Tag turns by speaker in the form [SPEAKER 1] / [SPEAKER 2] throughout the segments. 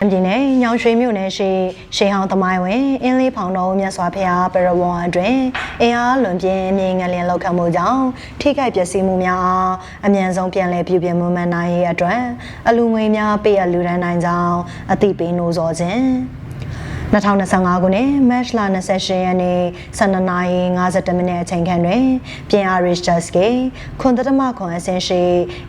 [SPEAKER 1] ။ဒီနေ့ညောင်ရွှေမြို့နယ်ရှိရှေးဟောင်းသမိုင်းဝင်အင်းလေးဖောင်တော်မြတ်စွာဘုရားပရဝံအတွင်အင်အားလွန်ပြင်းမြေငလျင်လောက်ခံမှုကြောင့်ထိခိုက်ပျက်စီးမှုများအားအမြန်ဆုံးပြန်လည်ပြုပြင်မှုမှန်နိုင်ရေးအတွက်အလူငွေများပေးအပ်လူဒန်းနိုင်ကြောင်းအသိပေးနှိုးဆော်ခြင်း 2025ခုနှစ်မတ်လ28ရက်နေ့12:52မိနစ်အချိန်ခန့်တွင်ပြင်အား Richters ကခွန်တတမခွန်အဆင့်ရှိ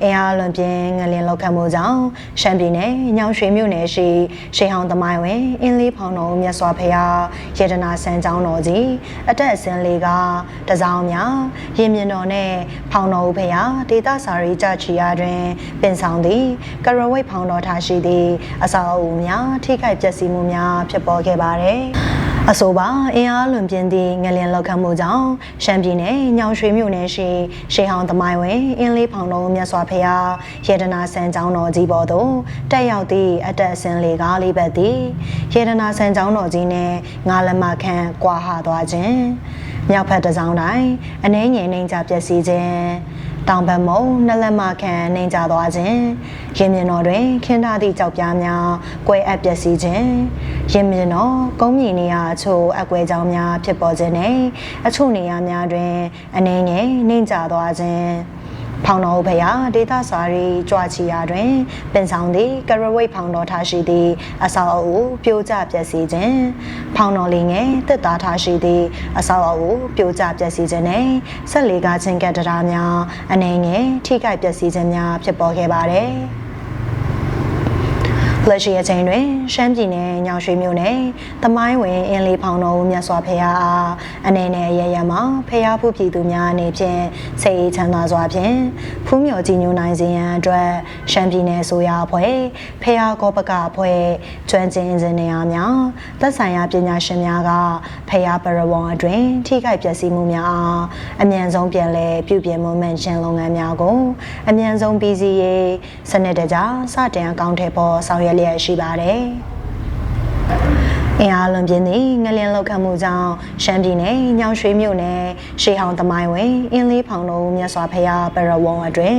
[SPEAKER 1] အင်အားလွန်ပြင်းငလျင်လောက်ခတ်မှုကြောင့်ရှမ်းပြည်နယ်ညောင်ရွှေမြို့နယ်ရှိရှေးဟောင်းသမိုင်းဝင်အင်းလေးဖောင်တော်မြတ်စွာဘုရားယေဒနာဆန်းကျောင်းတော်ကြီးအတက်အစင်းလေးကတစောင်းများရင်မြင်တော်နဲ့ဖောင်တော်ဦးဘုရားဒေသစာရီကြချီယာတွင်ပင်ဆောင်သည့်ကရဝိတ်ဖောင်တော်ထားရှိသည့်အစာအုပ်များထိခိုက်ပျက်စီးမှုများဖြစ်ပေါ်ခဲ့ပါတယ်။အဆိုပါအင်အားလွန်ပြင်းသည့်ငလျင်လောက်ခတ်မှုကြောင့်ရှမ်းပြည်နယ်ညောင်ရွှေမြို့နယ်ရှိရှေးဟောင်းသမိုင်းဝင်အင်းလေးဖောင်တော်မြတ်စွာဘုရားယေဒနာဆန်းကျောင်းတော်ကြီးပေါ်သို့တက်ရောက်သည့်အတက်အစင်းလေးကားလေးပဲသည်ယေဒနာဆန်းကျောင်းတော်ကြီးနှင့်ငါးလက်မခန့်ကွာဟသွားခြင်းမြောက်ဖက်တစ်စောင်းတိုင်းအနှဲငယ်နှိမ်ကြပျက်စီးခြင်းတောင်ဘက်မုံနှလက်မခန့်နှိမ်ကြသွားခြင်းရင်မြင်တော်တွင်ခင်းထားသည့်ကြောက်ပြားများကွဲအပ်ပျက်စီးခြင်း ရင်မြင်တော်ကုန်းမြင့်နေရာအချို့အကွဲကြောင်းများဖြစ်ပေါ်ခြင်းနှင့်အချို့နေရာများတွင်အနှဲငယ်နှိမ်ကြသွားခြင်းဖောင်တော်ဘုရားဒေသစာရီကြွချီယာတွင်ပင်ဆောင်သည့်ကရဝိတ်ဖောင်တော်ထားရှိသည့်အဆောက်အဦပြိုကျပျက်စီးခြင်းဖောင်တော်လေးငယ်တက်သားထားရှိသည့်အဆောက်အဦပြိုကျပျက်စီးခြင်းနှင့်ဆက်လေကားချင်းကတ္တရာများအနေငယ်ထိခိုက်ပျက်စီးခြင်းများဖြစ်ပေါ်ခဲ့ပါသည် လက်ရှိအချိန်တွင်ရှမ်းပြည်နယ်ညောင်ရွှေမြို့နယ်တမိုင်းဝင်အင်းလေးဖောင်တော်ဦးမြ တ်စွာဘုရားအားအနေနဲ့ရရမှာဖះဖူးပြည်သူများအနေဖြင့်စိတ်အေးချမ်းသာစွာဖြင့်ဖူးမြော်ကြည်ညိုနိုင်စေရန်အတွက်ရှမ်းပြည်နယ်ဆိုရအဖွဲ့ဖះကောပကအဖွဲ့ကျွမ်းကျင်အင်ဂျင်နီယာများသက်ဆိုင်ရာပညာရှင်များကဖះပရဝံအတွင်ထိခိုက်ပျက်စီးမှုများအားအမြန်ဆုံးပြန်လည်ပြုပြင်မှုမှန်ရှင်းလုပ်ငန်းများကိုအမြန်ဆုံးပြီးစီးရေးစနစ်တကျစတင်အကောင့်ထဲပေါ်ဆောင်ရွက်လျက်ရှိပါတယ်။ အင်အားလွန်ပြင်းသည့်ငလျင်လောက်ခတ်မှုကြောင့်ရှမ်းပြည်နယ်ညောင်ရွှေမြို့နယ်ရှေးဟောင်းသမိုင်းဝင်အင်းလေးဖောင်တော်မြတ်စွာဘုရားပရဝံအတွင်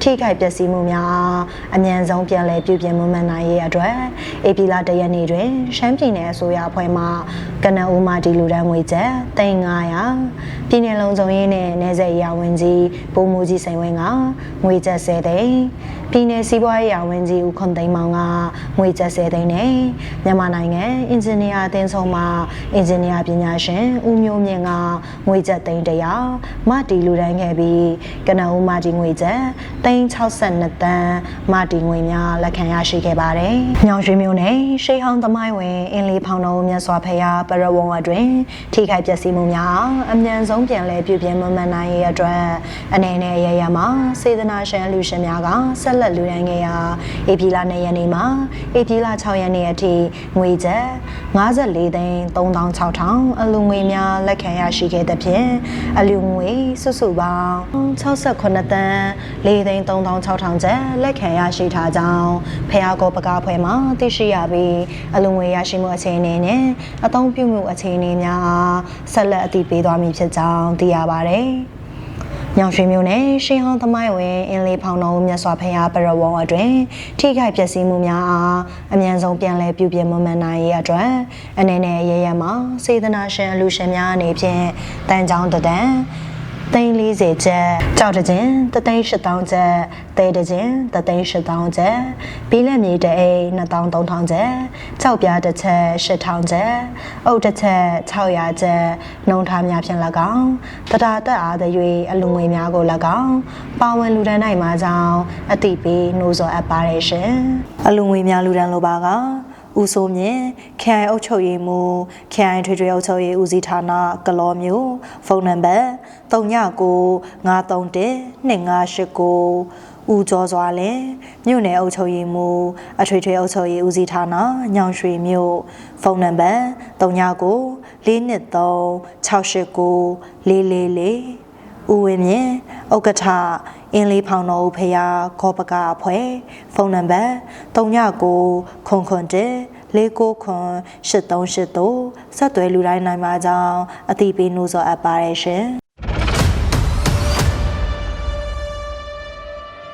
[SPEAKER 1] ထိခိုက်ပျက်စီးမှုများအမြန်ဆုံးပြန်လည်ပြုပြင်မှုမှန်နိုင်ရေးအတွက်ဧပြီလတရက်နေ့တွင်ရှမ်းပြည်နယ်အစိုးရအဖွဲ့မှကနအူမာတီလူဒန်းငွေကျပ်300ပြည်နယ်လုံးစုံရေးနဲ့နယ်စပ်ရာဝန်ကြီးပုံမူကြီးစိန်ဝင်းကငွေကျပ်10သိန်းပြည်내စီးပွားရေးရာဝန်ကြီးဦးခွန်သိန်းမောင်ကငွေကျပ်10သိန်းနဲ့မြန်မာနိုင်ငံအင်ဂျင်နီယာအသင်းဆုံးမှအင်ဂျင်နီယာပညာရှင်ဦးမျိုးမြင့်ကငွေကျပ်သိန်း100မတီလူတန်းခဲ့ပြီးကနဦးမတီငွေကျပ် သိန်း62တန်းမတီငွေများလက်ခံရရှိခဲ့ပါတယ်။ညောင်ရွှေမျိုးနဲ့ရှေးဟောင်းသမိုင်းဝင်အင်းလေးဖောင်တော်မြတ်စွာဘုရားပရဝံအတွင်ထိခိုက်ပျက်စီးမှုများအမြန်ဆုံးပြန်လည်ပြုပြင်မမှန်နိုင်ရေးအတွက်အနေနဲ့ရရမှာစေတနာရှင်လူရှင်များကဆက်လက်လူဒန်းခဲ့ရာဧပြီလ2ရက်နေ့မှာဧပြီလ6ရက်နေ့အထိငွေကျပ်54သိန်း3600အလူငွေများလက်ခံရရှိခဲ့သဖြင့်အလူငွေစုစုပေါင်း68သန်း4သိန်း3600ကျပ်လက်ခံရရှိထားကြောင်းဖျားကောပကားဖွဲ့မှသိရှိရပြီးအလူငွေရရှိမှုအခြေအနေနဲ့အသုံးပြုမှုအခြေအနေများအားဆက်လက်အသိပေးသွားမည်ဖြစ်ကြောင်းသိရပါတယ်။ညောင်ရွှေမျိုးနဲ့ရှင်းဟောင်းသမိုင်းဝင်အင်းလေးဖောင်တော်မြတ်စွာဘုရားပရဝံအတွင်ထိခိုက်ပျက်စီးမှုများအားအမြန်ဆုံးပြန်လည်ပြုပြင်မမှန်နိုင်ရေးအတွက်အနေနဲ့ရရမှာစေတနာရှင်လူရှင်များအနေဖြင့်တန်ကြောင်းတဒံသိန်း 40ကျပ်ကြောက်တကျင်တသိန်း8000ကျပ်တဲတကျင်တသိန်း8000ကျပ်ဘီလက်မြေတအိမ်2300ကျပ်ကြောက်ပြားတစ်ချက်8000ကျပ်အုတ်တစ်ချက်600ကျပ်နှုံထားများဖြင့်၎င်းတတာတက်အားသည်၍အလူငွေများကို၎င်းပါဝင်လူဒန်းနိုင်မှာကြောင်းအတိပေးနှိုးဆော်အပ်ပါတယ်ရှင်အလူငွေများလူဒန်းလိုပါက ဦးစိုးမြင့်ခရိုင်အုပ်ချုပ်ရေးမှူးခရိုင်ထွေထွေအုပ်ချုပ်ရေးဦးစီးဌာနကလောမျိုးဖုန်းနံပါတ်3993512589ဦးကျော်စွာလင်မြို့နယ်အုပ်ချုပ်ရေးမှူးအထွေထွေအုပ်ချုပ်ရေးဦးစီးဌာနညောင်ရွှေမြို့ဖုန်းနံပါတ်3942689444ဦးဝင်းမြင့်ဥက္ကဋ္ဌ အင်းလေးဖောင်တော်ဦးဖရာခောပကအဖွဲ့ဖုန်းနံပါတ်39ခွန်ခွန်1 669ခွန်8383ဆက်သွယ်လူတိုင်းနိုင်ပါကြောင်းအသိပေးနှိုးဆော်အပ်ပါတယ်ရှင်